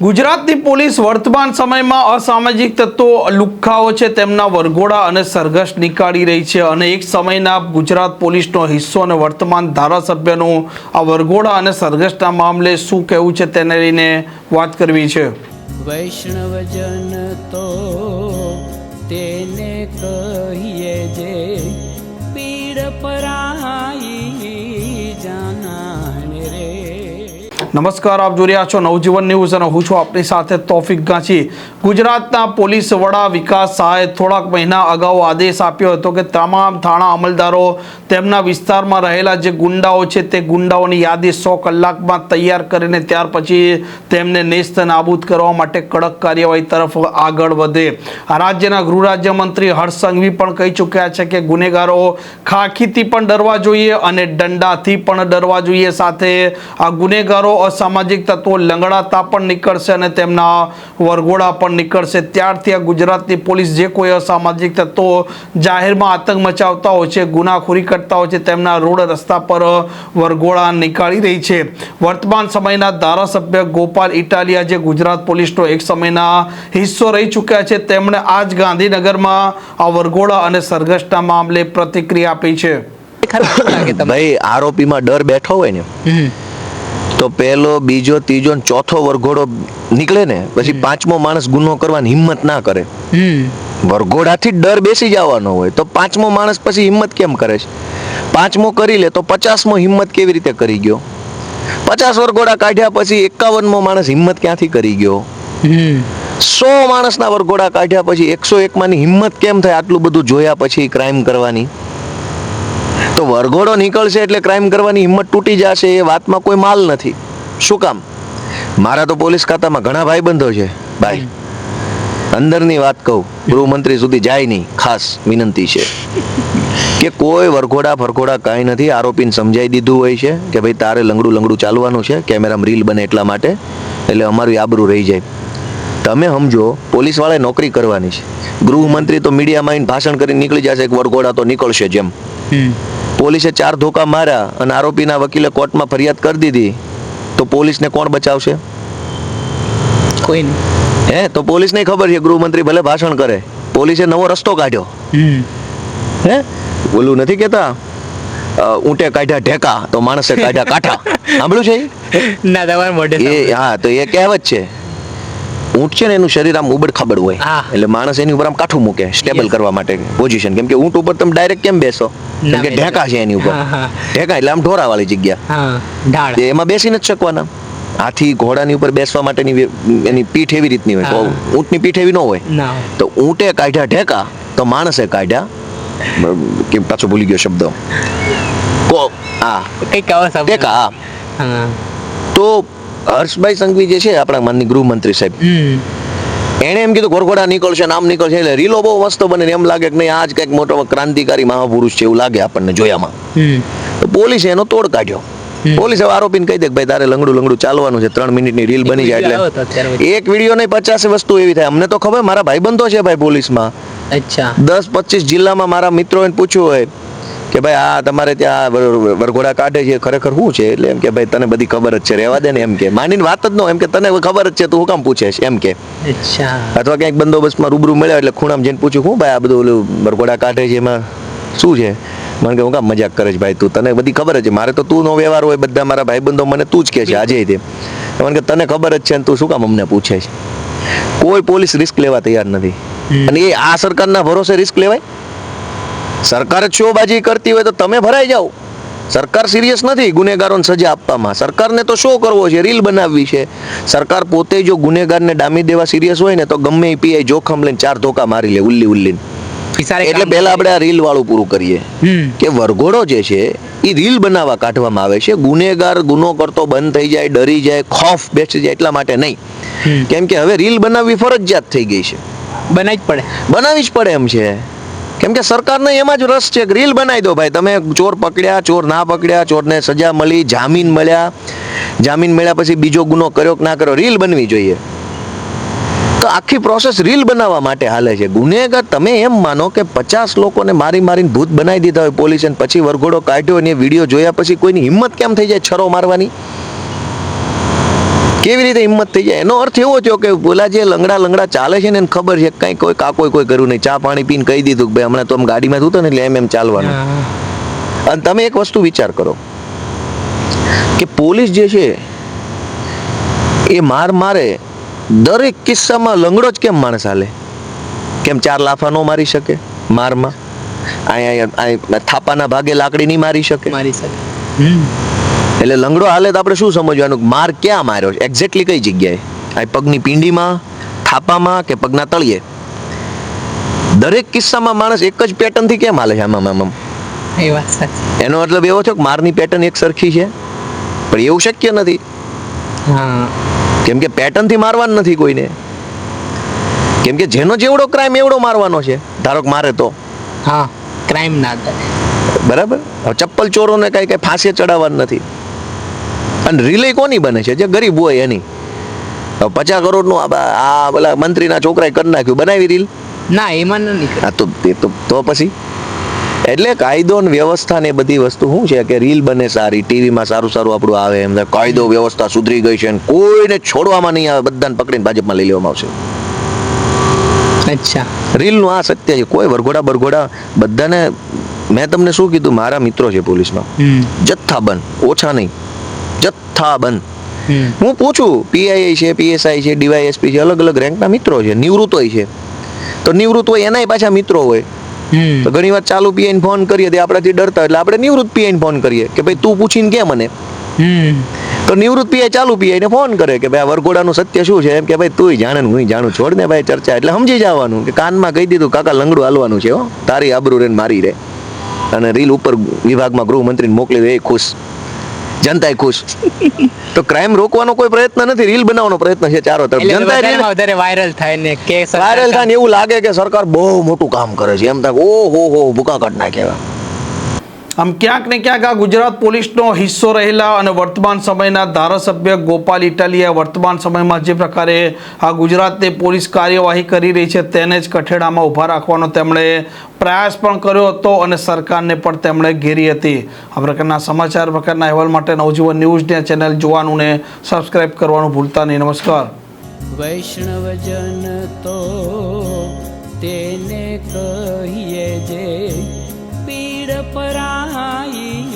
ગુજરાતની પોલીસ વર્તમાન સમયમાં અસામાજિક તત્વો લુખ્ખાઓ છે, તેમના વરઘોડા અને સરઘસ નીકાળી રહી છે અને એક સમયના ગુજરાત પોલીસનો હિસ્સો અને વર્તમાન ધારાસભ્યનું આ વરઘોડા અને સરઘસના મામલે શું કહેવું છે તેને લઈને વાત કરવી છે. વૈષ્ણવજન તો તેને કહીએ જે પીડ પરાઈ નમસ્કાર, આપ જોઈ રહ્યા છો નવજીવન ન્યૂઝ અને હું છું આપની સાથે તોફિક ગાંચી. ગુજરાતના પોલીસ વડા વિકાસ સહાયે થોડાક મહિના અગાઉ આદેશ આપ્યો હતો કે તમામ થાણા અમલદારો તેમના વિસ્તારમાં રહેલા જે ગુંડાઓ છે તે ગુંડાઓની યાદી સો કલાકમાં તૈયાર કરીને ત્યાર પછી તેમને નેસ્ત નાબૂદ કરવા માટે કડક કાર્યવાહી તરફ આગળ વધે. આ રાજ્યના ગૃહ રાજ્યમંત્રી હર્ષ સંઘવી પણ કહી ચૂક્યા છે કે ગુનેગારો ખાખીથી પણ ડરવા જોઈએ અને દંડાથી પણ ડરવા જોઈએ. સાથે આ ગુનેગારો અસામાજિક તત્વો લંગડાતા પણ નીકળશે અને તેમના વરઘોડા પણ નીકળશે. ત્યારથી આ ગુજરાતની પોલીસ જે કોઈ અસામાજિક તત્વો જાહેરમાં આતંક મચાવતા હોય છે ગુનાખોરી કરતા હોય છે તેમના રોડ રસ્તા પર વરઘોડા નીકાળી રહી છે. વર્તમાન સમયના ધારાસભ્ય ગોપાલ ઇટાલિયા જે ગુજરાત પોલીસનો એક સમયના હિસ્સો રહી ચૂક્યા છે તેમણે આજ ગાંધીનગરમાં આ વરઘોડા અને સરઘસના મામલે પ્રતિક્રિયા આપી છે. ભાઈ આરોપીમાં ડર બેઠો હોય ને? તો પહેલો બીજો ત્રીજો ચોથો વરઘોડો નીકળે ને પછી પાંચમો માણસ ગુનો કરવાની હિંમત ના કરે. વરઘોડાથી ડર બેસી જવાનો હોય તો પાંચમો માણસ પછી હિંમત કેમ કરે છે? પાંચમો કરી લે તો પચાસમો હિંમત કેવી રીતે કરી ગયો? પચાસ વરઘોડા કાઢ્યા પછી એકાવનમો માણસ હિંમત ક્યાંથી કરી ગયો? સો માણસના વરઘોડા કાઢ્યા પછી એકસો એકમાંની હિંમત કેમ થાય? આટલું બધું જોયા પછી ક્રાઇમ કરવાની. તો વરઘોડો નીકળશે એટલે ક્રાઇમ કરવાની હિંમત તૂટી જશે, એ વાતમાં કોઈ માલ નથી. શું કામ? મારા તો પોલીસ ખાતામાં ઘણા ભાઈબંધો છે. ભાઈ, અંદરની વાત કહું, ગૃહમંત્રી સુધી જાય નહીં. ખાસ વિનંતી છે. કે કોઈ વરઘોડા ફરઘોડા કાંઈ નથી. આરોપીને સમજાઈ દીધું હોય છે કે ભાઈ તારે લંગડું લંગડું ચાલવાનું છે. કેમેરામાં રીલ બને એટલા માટે. એટલે અમારું આબરૂ રહી જાય. તમે સમજો પોલીસ વાળાએ નોકરી કરવાની છે. ગૃહમંત્રી તો મીડિયામાં આવીને ભાષણ કરીને નીકળી જશે એક વડગોડા તો નીકળશે જેમ. પોલીસે ચાર ધોકા માર્યા અને આરોપીના વકીલે કોર્ટમાં ફરિયાદ કરી દીધી. તો પોલીસને કોણ બચાવશે? કોઈ હે તો પોલીસને ખબર છે ગૃહમંત્રી ભલે ભાષણ કરે પોલીસે નવો રસ્તો કાઢ્યો. હે બોલું નથી કેતા અ, ઊંટે કાઢ્યા ઢેકા તો માણસે કાઢ્યા કાઠા. સાંભળ્યું છે ના તમારા મોઢે એ હા તો એ કહેવત છે. ઊંટ છે ને એનું શરીર આમ ઉબડ ખાબડ હોય. એટલે માણસ એની ઉપર આમ કાઠું મૂકે સ્ટેબલ કરવા માટે પોઝિશન કેમ કે ઊંટ ઉપર તમે ડાયરેક્ટ કેમ બેસો? કેમ કે ઢેકા છે એની ઉપર. ઢેકા એટલે આમ ઢોરા વાળી જગ્યા એમાં બેસી નથી શકવાના. હાથી ઘોડાની ઉપર બેસવા માટેની એની પીઠ એવી રીતની હોય. ઊંટની પીઠ એવી ન હોય. તો ઊંટે કાઢ્યા ઢેકા તો માણસે કાઢ્યા કે પાછો ભૂલી ગયો શબ્દ. કો આવો શબ્દ. ટેકા હા. તો હર્ષભાઈ સંઘવી જે છે આપણા માનની ગૃહમંત્રી સાહેબ. એણે એમ કીધું ઘોરઘોડા નીકળશે નામ નીકળશે એટલે રીલો બહુ મસ્ત બને એમ લાગે કે નહીં આ જ કંઈક મોટો ક્રાંતિકારી મહાપુરુષ છે એવું લાગે આપણને જોયામાં. તો પોલીસે એનો તોડ કાઢ્યો. પોલીસ હવે આરોપીને કહી દે કે ભાઈ તારે લંગડું લંગડું ચાલવાનું છે ત્રણ મિનિટની રીલ બની જાય એટલે. એક વીડિયો નહીં પચાસ વસ્તુ એવી થાય. અમને તો ખબર મારા ભાઈબંધો છે ભાઈ પોલીસમાં. અચ્છા. દસ પચીસ જિલ્લામાં મારા મિત્રોએ પૂછ્યું હોય કે ભાઈ આ તમારે ત્યાં વરઘોડા કાઢે છે ખરેખર શું છે? એટલે એમ કે ભાઈ તને બધી ખબર જ છે રહેવા દે ને એમ કે. માનીને વાત જ ન એમ કે તને ખબર જ છે તું કામ પૂછે છે એમ કે. અચ્છા. અથવા ક્યાંક બંદોબસ્તમાં રૂબરૂ મળ્યા એટલે ખૂણામાં જઈને પૂછ્યું હું ભાઈ આ બધું ઓલું વરઘોડા કાઢે છે એમાં? શું છે? મને કે હું કામ મજાક કરે છે ભાઈ તું તને બધી ખબર જ છે મારે તો તું નો વ્યવહાર હોય બધા મારા ભાઈબંધો મને તું જ કે છે આજે તે. મને કે તને ખબર જ છે ને તું શું કામ અમને પૂછે છે? કોઈ પોલીસ રિસ્ક લેવા તૈયાર નથી. અને એ આ સરકારના ભરોસે રિસ્ક લેવાય? સરકાર શોબાજી કરતી હોય તો તમે ભરાઈ જાઓ. સરકાર સિરિયસ નથી ગુનેગારોને સજા આપવામાં. સરકારને તો શો કરવો છે? રીલ બનાવવી છે. સરકાર પોતે જો ગુનેગારને ડામી દેવા સિરિયસ હોય ને તો ગમે એ પીઆઈ જોખમ લઈને ચાર ધોકા મારી લે ઉલ્લી ઉલ્લીને. એટલે પહેલા આપણે આ રીલ વાળું પૂરું કરીએ. કે વરઘોડો જે છે એ રીલ બનાવવા કાઢવામાં આવે છે. ગુનેગાર ગુનો કરતો બંધ થઈ જાય ડરી જાય ખોફ બેસી જાય એટલા માટે નહીં. કેમ કે હવે રીલ બનાવવી ફરજિયાત થઈ ગઈ છે. બનાવી જ પડે. બનાવી જ પડે એમ છે. કેમ કે સરકારને એમાં જ રસ છે કે રીલ બનાવી દો ભાઈ. તમે ચોર પકડ્યા, ચોર ના પકડ્યા, ચોરને સજા મળી, જામીન મળ્યા. જામીન મળ્યા પછી બીજો ગુનો કર્યો કે ના કર્યો, રીલ બનવી જોઈએ. તો આખી પ્રોસેસ રીલ બનાવવા માટે હાલે છે. ગુનેગાર તમે એમ માનો કે પચાસ લોકોને મારી મારીને ભૂત બનાવી દીધા હોય પોલીસે પછી વરઘોડો કાઢ્યો અને વીડિયો જોયા પછી કોઈની હિંમત કેમ થઈ જાય છરો મારવાની? કેવી રીતે હિંમત થઈ જાય? એનો અર્થ એવો થયો કે પેલા જે લંગડા લંગડા ચાલે છે ને એને ખબર છે કઈ કોઈ કાકોય કોઈ કર્યું નહીં. ચા પાણી પીને કહી દીધું કે ભાઈ હમણાં તો આમ ગાડીમાં હતું ને એટલે એમ એમ ચાલવાનું. અને તમે એક વસ્તુ વિચાર કરો કે પોલીસ જે છે એ માર મારે દરેક કિસ્સામાં લંગડો જ કેમ માણસ હાલે? કેમ ચાર લાફા નો મારી શકે મારમાં? અહીંયા અહીંયા થાપાના ભાગે લાકડી નહીં મારી શકે? મારી શકે. એટલે લંગડો હાલે તો આપણે શું સમજવાનું? માર ક્યાં માર્યો છે? એક્ઝેક્ટલી કઈ જગ્યાએ? આ પગની પિંડીમાં થાપામાં કે પગના તળિયે? દરેક કિસ્સામાં માણસ એક જ પેટર્નથી કેમ હાલે છે? આમાં આમ એનો મતલબ એવો છે કે મારની પેટર્ન એક સરખી છે પણ એવું શક્ય નથી. કેમ કે પેટર્નથી મારવાનું નથી કોઈને. કેમ કે જેનો જેવડો ક્રાઇમ એવડો મારવાનો છે. ધારો કે મારે તો. હા ક્રાઇમ ના બરાબર? ચપ્પલ ચોરોને કઈ કઈ ફાંસે ચડાવવાનું નથી. અને રિલે કોની બને છે? જે ગરીબ હોય એની. પચાસ કરોડનું આ પેલા મંત્રીના છોકરાએ કરી નાખ્યું. બનાવી રીલ? ના એમાં તો એ તો તો પછી? એટલે કાયદો ને વ્યવસ્થા ને બધી વસ્તુ શું છે કે રીલ બને સારી ટીવીમાં સારું સારું આપણું આવે એમ. કાયદો વ્યવસ્થા સુધરી ગઈ છે ને કોઈને છોડવામાં નહીં આવે બધાને પકડીને ભાજપમાં લઈ લેવામાં આવશે. અચ્છા. રીલનું આ સત્ય છે. કોઈ વરઘોડા બરઘોડા બધાને મેં તમને શું કીધું? મારા મિત્રો છે પોલીસમાં. જથ્થાબંધ. ઓછા નહીં. જથ્થાબંધ બંધ હું પૂછું પીઆઈ છે પીએસઆઈ છે ડીવાયએસપી છે અલગ અલગ રેન્કના મિત્રો છે નિવૃત્ત હોય છે. તો નિવૃત્ત હોય એનાય પાછા મિત્રો હોય. તો ઘણી વાર ચાલુ પીઆઈને ફોન કરીએ તે આપણાથી ડરતા એટલે આપણે નિવૃત્ત પીઆઈને ફોન કરીએ કે ભાઈ તું પૂછીને કે મને? તો નિવૃત્ત પીઆઈ ચાલુ પીઆઈને ફોન કરે કે ભાઈ આ વરઘોડાનું સત્ય શું છે? એમ કે ભાઈ તું જાણે હું જાણું છોડ ને ભાઈ ચર્ચા. એટલે સમજી જવાનું કે કાનમાં કહી દીધું કાકા લંગડું હાલવાનું છે હો. તારી આબરૂ રે મારી રે. અને રીલ ઉપર વિભાગમાં ગૃહમંત્રીને મોકલી દે એ ખુશ. જનતાએ ખુશ. તો ક્રાઇમ રોકવાનો કોઈ પ્રયત્ન નથી રીલ બનાવવાનો પ્રયત્ન છે ચારો તરફ. જનતા વધારે વાયરલ થાય ને કે વાયરલ થાય ને એવું લાગે કે સરકાર બહુ મોટું કામ કરે છે. એમ થાય ઓ હો હો ભૂકા કાઢ નાખ્યા આમ ક્યાંક ને ક્યાંક આ ગુજરાત પોલીસનો હિસ્સો રહેલા અને વર્તમાન સમયના ધારાસભ્ય ગોપાલ ઇટાલિયા વર્તમાન સમયમાં જે પ્રકારે આ ગુજરાતની પોલીસ કાર્યવાહી કરી રહી છે તેને જ કઠેડામાં ઊભા રાખવાનો તેમણે પ્રયાસ પણ કર્યો હતો અને સરકારને પણ તેમણે ઘેરી હતી. આ પ્રકારના સમાચાર, પ્રકારના અહેવાલ માટે નવજીવન ન્યૂઝને ચેનલ જોવાનું ને સબસ્ક્રાઇબ કરવાનું ભૂલતા નહીં. નમસ્કાર. વૈષ્ણવજન તો તેને કહીએ જે પીડ પરાઈ